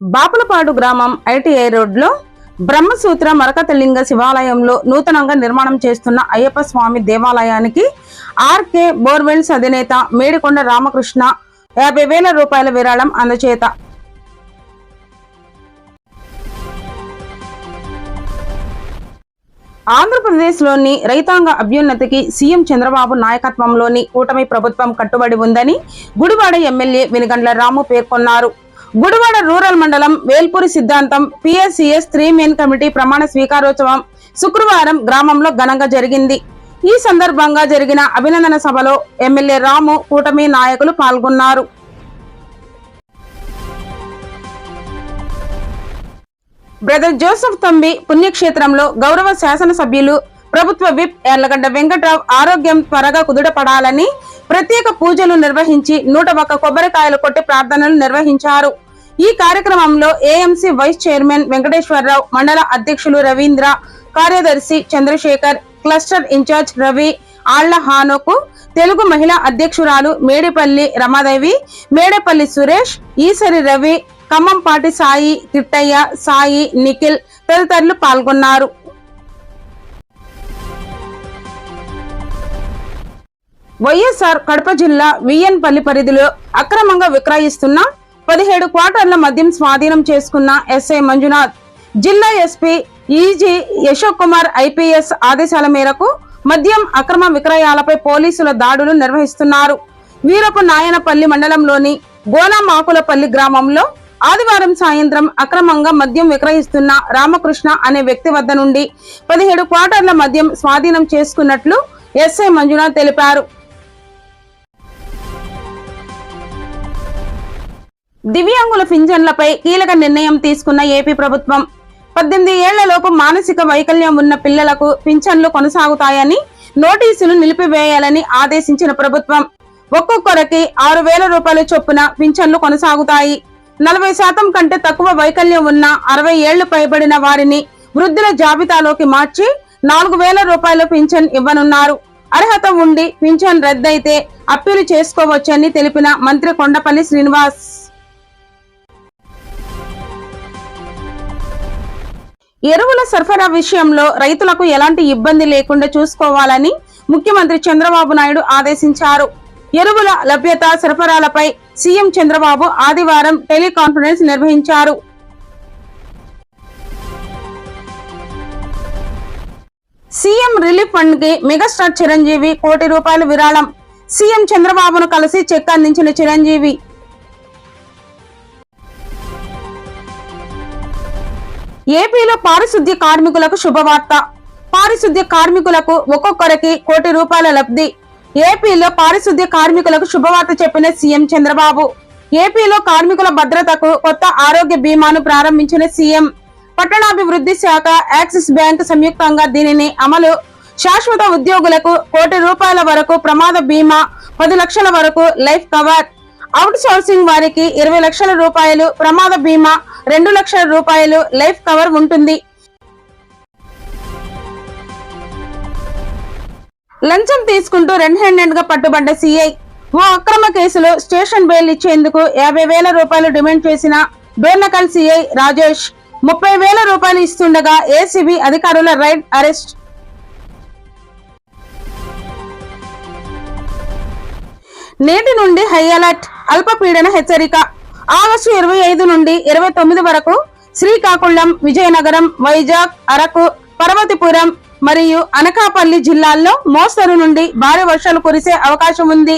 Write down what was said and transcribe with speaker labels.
Speaker 1: బాపులపాడు గ్రామం ఐటీఐ రోడ్లో బ్రహ్మసూత్ర మరకతలింగ శివాలయంలో నూతనంగా నిర్మాణం చేస్తున్న అయ్యప్ప స్వామి దేవాలయానికి ఆర్కే బోర్వెల్స్ అధినేత మేడికొండ రామకృష్ణ యాభై వేల రూపాయల విరాళం అందచేత. ఆంధ్రప్రదేశ్లోని రైతాంగ అభ్యున్నతికి సీఎం చంద్రబాబు నాయకత్వంలోని కూటమి ప్రభుత్వం కట్టుబడి ఉందని గుడివాడ ఎమ్మెల్యే వెనుగండ్ల రాము పేర్కొన్నారు. గుడివాడ రూరల్ మండలం వేల్పూరి సిద్ధాంతం పిఎస్సిఎస్ త్రీ మెయిన్ కమిటీ ప్రమాణ స్వీకారోత్సవం శుక్రవారం గ్రామంలో ఘనంగా జరిగింది. ఈ సందర్భంగా జరిగిన అభినందన సభలో ఎమ్మెల్యే రాము కూటమి నాయకులు పాల్గొన్నారు. బ్రదర్ జోసెఫ్ తంబి పుణ్యక్షేత్రంలో గౌరవ శాసనసభ్యులు ప్రభుత్వ విప్ ఎర్లగడ్డ వెంకట్రావు ఆరోగ్యం త్వరగా కుదుటపడాలని ప్రత్యేక పూజలు నిర్వహించి నూట ఒక్క కొబ్బరికాయలు కొట్టి ప్రార్థనలు నిర్వహించారు. ఈ కార్యక్రమంలో ఏఎంసీ వైస్ చైర్మన్ వెంకటేశ్వరరావు మండల అధ్యక్షులు రవీంద్ర కార్యదర్శి చంద్రశేఖర్ క్లస్టర్ ఇన్ఛార్జ్ రవి ఆళ్ళ హానోకు తెలుగు మహిళా అధ్యక్షురాలు మేడిపల్లి రమాదేవి మేడపల్లి సురేష్ ఈసరి రవి ఖమ్మంపాటి సాయి తిట్టయ్య సాయి నిఖిల్ తదితరులు పాల్గొన్నారు. వైఎస్ఆర్ కడప జిల్లా విఎన్పల్లి పరిధిలో అక్రమంగా విక్రయిస్తున్న పదిహేడు క్వార్టర్ల మద్యం స్వాధీనం చేసుకున్న ఎస్ఐ మంజునాథ్. జిల్లా ఎస్పీ ఈజీ యశోక్ కుమార్ ఐపీఎస్ ఆదేశాల మేరకు మద్యం అక్రమ విక్రయాలపై పోలీసుల దాడులు నిర్వహిస్తున్నారు. వీరపు నాయనపల్లి మండలంలోని గోనామాకులపల్లి గ్రామంలో ఆదివారం సాయంత్రం అక్రమంగా మద్యం విక్రయిస్తున్న రామకృష్ణ అనే వ్యక్తి వద్ద నుండి పదిహేడు క్వార్టర్ల మద్యం స్వాధీనం చేసుకున్నట్లు ఎస్ఐ మంజునాథ్ తెలిపారు. దివ్యాంగుల పింఛన్లపై కీలక నిర్ణయం తీసుకున్న ఏపీ ప్రభుత్వం. పద్దెనిమిది ఏళ్ళలోపు మానసిక వైకల్యం ఉన్న పిల్లలకు పింఛన్లు కొనసాగుతాయని నోటీసులు నిలిపివేయాలని ఆదేశించిన ప్రభుత్వం. ఒక్కొక్కరికి ఆరు వేల రూపాయల చొప్పున పింఛన్లు కొనసాగుతాయి. నలభై శాతం కంటే తక్కువ వైకల్యం ఉన్న అరవై ఏళ్ళు పైబడిన వారిని వృద్ధుల జాబితాలోకి మార్చి నాలుగు వేల రూపాయల పింఛన్ ఇవ్వనున్నారు. అర్హత ఉండి పింఛన్ రద్దయితే అప్పీలు చేసుకోవచ్చని తెలిపిన మంత్రి కొండపల్లి శ్రీనివాస్. ఎరువుల సరఫరా విషయంలో రైతులకు ఎలాంటి ఇబ్బంది లేకుండా చూసుకోవాలని ముఖ్యమంత్రి చంద్రబాబు నాయుడు ఆదేశించారు. ఎరువుల లభ్యత సరఫరాలపై సీఎం చంద్రబాబు ఆదివారం టెలికాన్ఫరెన్స్ నిర్వహించారు. సీఎం రిలీఫ్ ఫండ్కి మెగాస్టార్ చిరంజీవి కోటి రూపాయల విరాళం. సీఎం చంద్రబాబును కలిసి చెక్ అందించిన చిరంజీవి ఏపీలో పారిశుద్ధ్య కార్మికులకు శుభవార్త. పారిశుద్ధ్య కార్మికులకు ఒక్కొక్కరికి కోటి రూపాయల లబ్ధి. ఏపీలో పారిశుద్ధ్య కార్మికులకు శుభవార్త చెప్పిన సీఎం చంద్రబాబు. ఏపీలో కార్మికుల భద్రతకు కొత్త ఆరోగ్య బీమాను ప్రారంభించిన సీఎం. పట్టణాభివృద్ధి శాఖ యాక్సిస్ బ్యాంక్ సంయుక్తంగా దీనిని అమలు. శాశ్వత ఉద్యోగులకు కోటి రూపాయల వరకు ప్రమాద బీమా పది లక్షల వరకు లైఫ్ కవర్. అవుట్ సోర్సింగ్ వారికి ఇరవై లక్షల రూపాయలు ప్రమాద బీమా రెండు లక్షల రూపాయలు లైఫ్ కవర్ ఉంటుంది. లంచం తీసుకుంటూ రెడ్ హ్యాండెడ్గా పట్టుబడ్డ సిఐ ఓ అక్రమ కేసులో స్టేషన్ బెయిల్ ఇచ్చేందుకు యాభై వేల రూపాయలు డిమాండ్ చేసిన డోర్నకల్ సిఐ రాజేష్ ముప్పై వేల రూపాయలు ఇస్తుండగా ఏసీబీ అధికారుల రైడ్ అరెస్ట్. నేటి నుండి హై అలర్ట్ అల్పపీడన హెచ్చరిక. ఆగస్టు ఇరవై ఐదు నుండి ఇరవై తొమ్మిది వరకు శ్రీకాకుళం విజయనగరం వైజాగ్ అరకు పర్వతిపురం మరియు అనకాపల్లి జిల్లాల్లో మోస్తరు నుండి భారీ వర్షాలు కురిసే అవకాశం ఉంది.